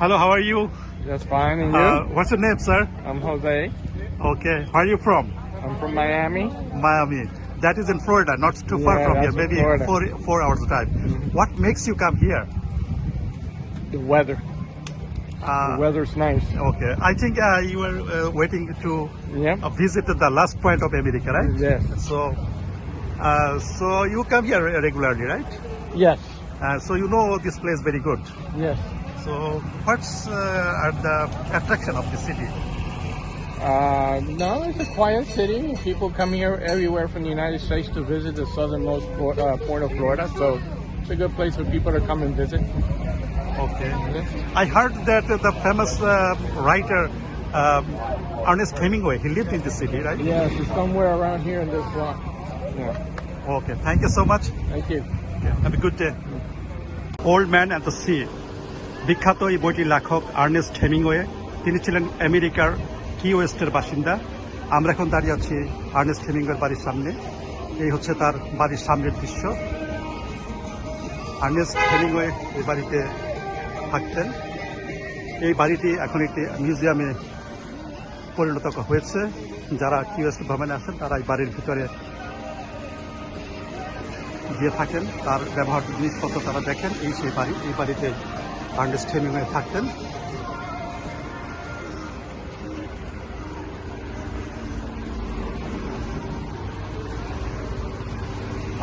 Hello, how are you? Just fine, and you? Uh, what's your name, sir? I'm Jose. Okay. Where are you from? I'm from Miami. Miami. That is in Florida, not too far from here, maybe Florida. four, four hours drive. What makes you come here? The weather. Uh, the weather's nice. okay. I think uh, you were uh, waiting to Yeah. uh, visit the last point of America, right? Yes. So, uh, so you come here regularly, right? Yes. Uh, so you know this place very good. Yes. So what's uh, the attraction of the city? Uh, no, it's a quiet city. People come here everywhere from the United States to visit the southernmost port, uh, port of Florida. So it's a good place for people to come and visit. Okay. I heard that the famous uh, writer um, Ernest Hemingway, he lived in the city, right? Yes, somewhere around here in this block. Yeah. Okay. Thank you so much. Thank you. Have a good day. Old Man and the Sea. বিখ্যাত এই বইটির লেখক Ernest Hemingway. তিনি ছিলেন আমেরিকার কি ওয়েস্টের বাসিন্দা। আমরা এখন দাঁড়িয়ে আছি আর্নেস্ট হেমিংওয়ের বাড়ির সামনে। এই হচ্ছে তার বাড়ির সামনের দৃশ্য। আর্নেস্ট হেমিংওয়ে এই বাড়িতে থাকতেন। এই বাড়িটি এখন একটি মিউজিয়ামে পরিণত হয়েছে। যারা কি ওয়েস্ট ভ্রমণে আসেন তারা এই বাড়ির ভিতরে গিয়ে থাকেন। তার ব্যবহার জিনিসপত্র তারা দেখেন। এই সেই বাড়ি, এই বাড়িতে হেমিংওয়ে থাকতেন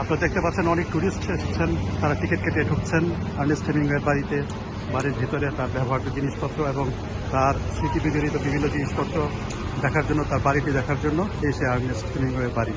আপনারা দেখতে পাচ্ছেন অনেক টুরিস্ট এসেছেন, তারা টিকিট কেটে ঢুকছেন হেমিংওয়ের বাড়িতে, বাড়ির ভিতরে তার ব্যবহার্য জিনিসপত্র এবং তার স্মৃতি বিভিন্ন জিনিসপত্র দেখার জন্য, তার বাড়িটি দেখার জন্য এই সে হেমিংওয়ের বাড়ি।